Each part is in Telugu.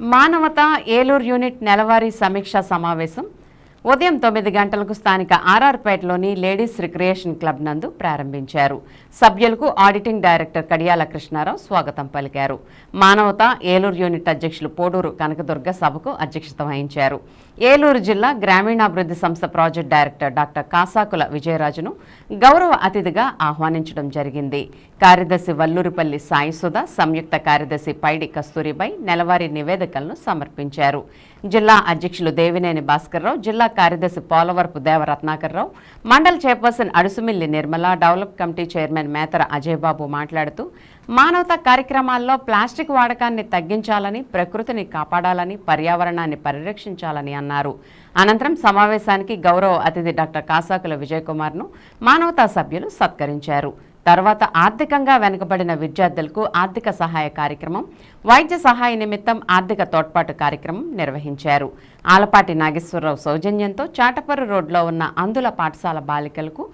మానవత ఏలూరు యూనిట్ నెలవారీ సమీక్షా సమావేశం ఉదయం తొమ్మిది గంటలకు స్థానిక ఆర్ఆర్పేటలోని లేడీస్ రిక్రియేషన్ క్లబ్ నందు ప్రారంభించారు. సభ్యులకు ఆడిటింగ్ డైరెక్టర్ కడియాల కృష్ణారావు స్వాగతం పలికారు. మానవత ఏలూరు యూనిట్ అధ్యక్షులు పోడూరు కనకదుర్గ సభకు అధ్యక్షత వహించారు. ఏలూరు జిల్లా గ్రామీణాభివృద్ధి సంస్థ ప్రాజెక్ట్ డైరెక్టర్ డాక్టర్ కాసాకుల విజయరాజును గౌరవ అతిథిగా ఆహ్వానించడం జరిగింది. కార్యదర్శి వల్లూరిపల్లి సాయిసుధ సంయుక్త కార్యదర్శి పైడి కస్తూరిబై నెలవారీ నివేదికలను సమర్పించారు. జిల్లా అధ్యక్షులు దేవినేని భాస్కర్రావు జిల్లా కార్యదర్శి Polavarapu Deva Ratnakar Rao mandal chairperson Adusumilli Nirmala develop committee chairman Metara Ajay Babu మాట్లాడుతూ మానవతా కార్యక్రమాల్లో ప్లాస్టిక్ వాడకాన్ని తగ్గించాలని ప్రకృతిని కాపాడాలని పర్యావరణాన్ని పరిరక్షించాలని అన్నారు. అనంతరం సమావేశానికి గౌరవ అతిథి డాక్టర్ కాసాకుల విజయకుమార్ను మానవతా సభ్యులు సత్కరించారు. తర్వాత ఆర్థికంగా వెనుకబడిన విద్యార్థులకు ఆర్థిక సహాయ కార్యక్రమం వైద్య సహాయ నిమిత్తం ఆర్థిక తోడ్పాటు కార్యక్రమం నిర్వహించారు. ఆలపాటి నాగేశ్వరరావు సౌజన్యంతో చాటపర్రు రోడ్లో ఉన్న అందుల పాఠశాల బాలికలకు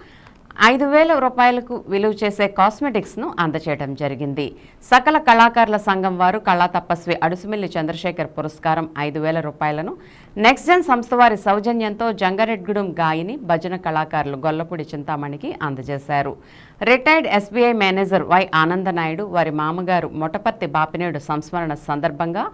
ఐదు వేల రూపాయలకు విలువ చేసే కాస్మెటిక్స్ను అందచేయడం జరిగింది. సకల కళాకారుల సంఘం వారు కళా తపస్వి అడుసుమిల్లి చంద్రశేఖర్ పురస్కారం ఐదు వేల రూపాయలను నెక్స్ట్ జన్ సంస్థ వారి సౌజన్యంతో జంగారెడ్గూడెం గాయని భజన కళాకారులు గొల్లపూడి చింతామణికి అందజేశారు. Retired SBI manager Y Ananda Naidu వారి మామగారు మొటపర్తి బాపినేడు సంస్మరణ సందర్భంగా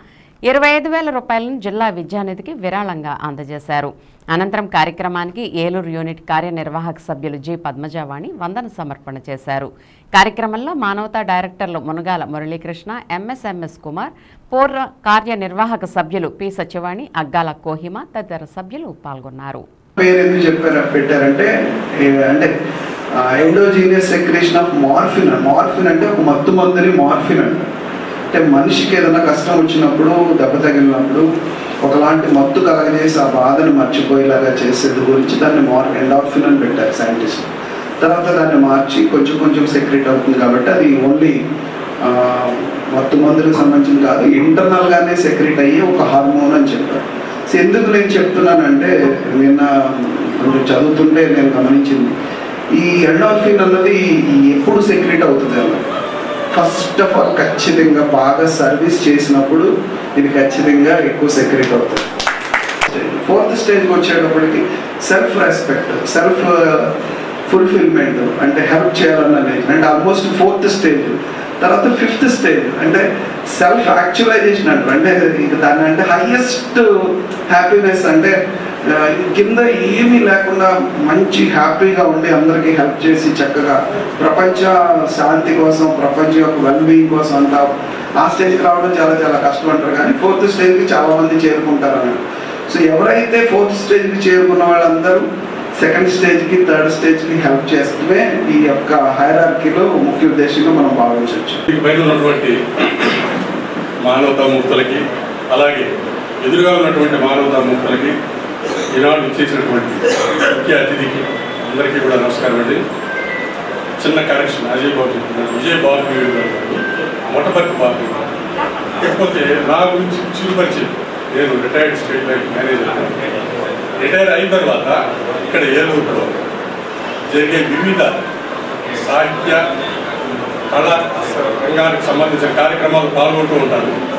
ఇరవై ఐదు వేల రూపాయలను జిల్లా విద్యానిధికి విరాళంగా అందజేశారు. అనంతరం కార్యక్రమానికి ఏలూరు యూనిట్ కార్యనిర్వాహక సభ్యులు జి పద్మజావాణి వందన సమర్పణ చేశారు. కార్యక్రమంలో మానవతా డైరెక్టర్లు మునగాల మురళీకృష్ణ ఎంఎస్ఎంఎస్ కుమార్ పూర్వ కార్యనిర్వాహక సభ్యులు పి సత్యవాణి అగ్గాల కోహిమ తదితర సభ్యులు పాల్గొన్నారు. పెట్టారంటే అంటే endogenous secretion of morphine morphine అంటే ఒక మత్తు మందుని మార్ఫిన్ అంటే అంటే మనిషికి ఏదైనా కష్టం వచ్చినప్పుడు దెబ్బ తగిలినప్పుడు ఒకలాంటి మత్తు కలగజేసి ఆ బాధను మర్చిపోయేలాగా చేసేది గురించి దాన్ని మార్ ఎండార్ఫిన్ అని పెట్టారు సైంటిస్ట్ తర్వాత దాన్ని మార్చి కొంచెం కొంచెం సెక్రెట్ అవుతుంది కాబట్టి అది ఓన్లీ మత్తు మందులకు సంబంధించింది కాదు ఇంటర్నల్గానే సెక్రెట్ అయ్యి ఒక హార్మోన్ అని చెప్పారు. సో ఎందుకు నేను చెప్తున్నానంటే నిన్న కొంచెం చదువుతుంటే నేను గమనించింది. ఈ ఎండాల్ఫిన్ అన్నది ఎప్పుడు సెక్రెట్ అవుతుంది అన్నమాట. ఫస్ట్ ఆఫ్ ఆల్ ఖచ్చితంగా బాగా సర్వీస్ చేసినప్పుడు ఇది ఖచ్చితంగా ఎక్కువ సెక్రెట్ అవుతుంది. ఫోర్త్ స్టేజ్కి వచ్చేటప్పటికి సెల్ఫ్ రెస్పెక్ట్ సెల్ఫ్ ఫుల్ఫిల్మెంట్ అంటే హెల్ప్ చేయాలన్న నేచర్ ఆల్మోస్ట్ ఫోర్త్ స్టేజ్ తర్వాత ఫిఫ్త్ స్టేజ్ అంటే సెల్ఫ్ యాక్చువలైజేషన్ అంటారు. అంటే ఇక దాన్ని అంటే హైయెస్ట్ హ్యాపీనెస్ అంటే కింద ఏమీ లేకుండా మంచి హ్యాపీగా ఉండి అందరికీ హెల్ప్ చేసి చక్కగా ప్రపంచ శాంతి కోసం ప్రపంచ యొక్క వెల్బీయింగ్ కోసం అంతా ఆ స్టేజ్కి రావడం చాలా చాలా కష్టం అంటారు. కానీ ఫోర్త్ స్టేజ్కి చాలామంది చేరుకుంటారు అన్నట్టు. సో ఎవరైతే ఫోర్త్ స్టేజ్కి చేరుకున్న వాళ్ళందరూ సెకండ్ స్టేజ్కి థర్డ్ స్టేజ్కి హెల్ప్ చేస్తే ఈ యొక్క హైరార్కీలో ముఖ్య ఉద్దేశంగా మనం భావించవచ్చు. పైన ఉన్నటువంటి మానవతామూర్తులకి అలాగే ఎదురుగా ఉన్నటువంటి మానవతామూర్తులకి ఈనాడు చేసినటువంటి ముఖ్య అతిథికి అందరికీ కూడా నమస్కారం అండి. చిన్న కరెక్షన్ అజయ్ బాబు చెప్తున్నారు విజయ్ బాబు మొట్టపక్క బాబు లేకపోతే కాకపోతే నా గురించి చిరుపరిచయం. నేను retired State Bank manager retire అయిన తర్వాత ఇక్కడ ఏలూరులో జరిగే వివిధ సాహిత్య కళా రంగానికి సంబంధించిన కార్యక్రమాలు పాల్గొంటూ ఉంటాను.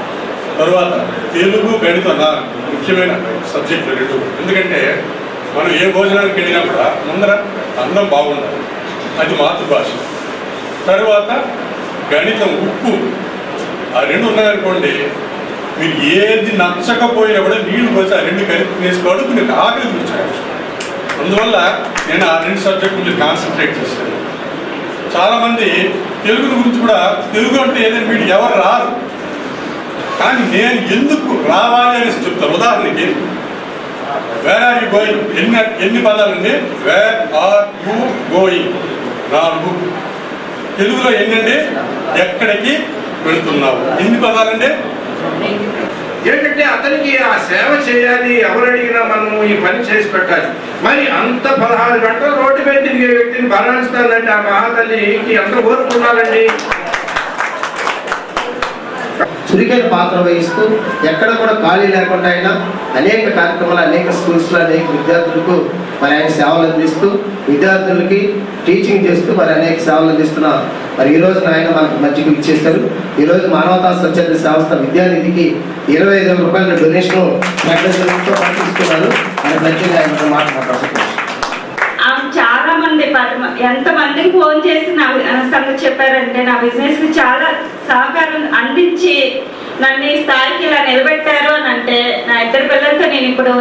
తరువాత తెలుగు గణితం నా ముఖ్యమైన సబ్జెక్టులు రెండు. ఎందుకంటే మనం ఏ భోజనానికి వెళ్ళినా కూడా ముందర అందం బాగుండాలి. అది మాతృభాష. తరువాత గణితం ఉప్పు ఆ రెండు ఉన్నాయనుకోండి మీరు ఏది నచ్చకపోయినా కూడా నీళ్ళు పోసి ఆ రెండు కలిపి వేసి కడుపు నీకు ఆకలి కూర్చోవచ్చు అందువల్ల నేను ఆ రెండు సబ్జెక్టు మీరు కాన్సన్ట్రేట్ చేశాను. చాలామంది తెలుగుని గురించి కూడా తెలుగు అంటే ఏదైనా మీరు ఎవరు రారు. కానీ నేను ఎందుకు రావాలి అనేసి చెప్తాను. ఉదాహరణకి వేర్ ఆర్ యూ గోయింగ్ ఎన్ని ఎన్ని పదాలండి వేర్ ఆర్ యూ గోయింగ్ నాలుగు. తెలుగులో ఎన్నండి? ఎక్కడికి వెళుతున్నావు? ఎన్ని పదాలండి ఏంటంటే అతనికి ఆ సేవ చేయాలి ఎవరడిగినా అడిగినా మనం ఈ పని చేసి పెట్టాలి. మరి అంత పదహారు గంటలు రోడ్డు మీద తిరిగే వ్యక్తిని బలాయిస్తానంటే ఆ మహాతల్లికి ఎంత కోరుకున్నారండి చురుకైన పాత్ర వహిస్తూ ఎక్కడ కూడా ఖాళీ లేకుండా అయినా అనేక కార్యక్రమాలు అనేక స్కూల్స్లో అనేక విద్యార్థులకు మరి ఆయన సేవలు అందిస్తూ విద్యార్థులకి టీచింగ్ చేస్తూ మరి అనేక సేవలు అందిస్తున్న మరి ఈ రోజున ఆయన మనకు మధ్యకు ఇచ్చేస్తారు ఈ రోజు మానవతా స్వచ్ఛంద సంస్థ విద్యానిధికి ఇరవై ఐదు వేల రూపాయల డొనేషన్ ప్రకటించడంతో పంపిస్తున్నారు ఆయన ప్రత్యేకంగా ఆయన మాట్లాడతారు చాలా మంది ఎంత మందికి ఫోన్ చేసి నా సంగతి చెప్పారంటే నా బిజినెస్కి చాలా సహకారం అందించి నన్ను ఈ స్థాయికి ఇలా నిలబెట్టారు అని అంటే నా ఇద్దరు పిల్లలతో నేను ఇప్పుడు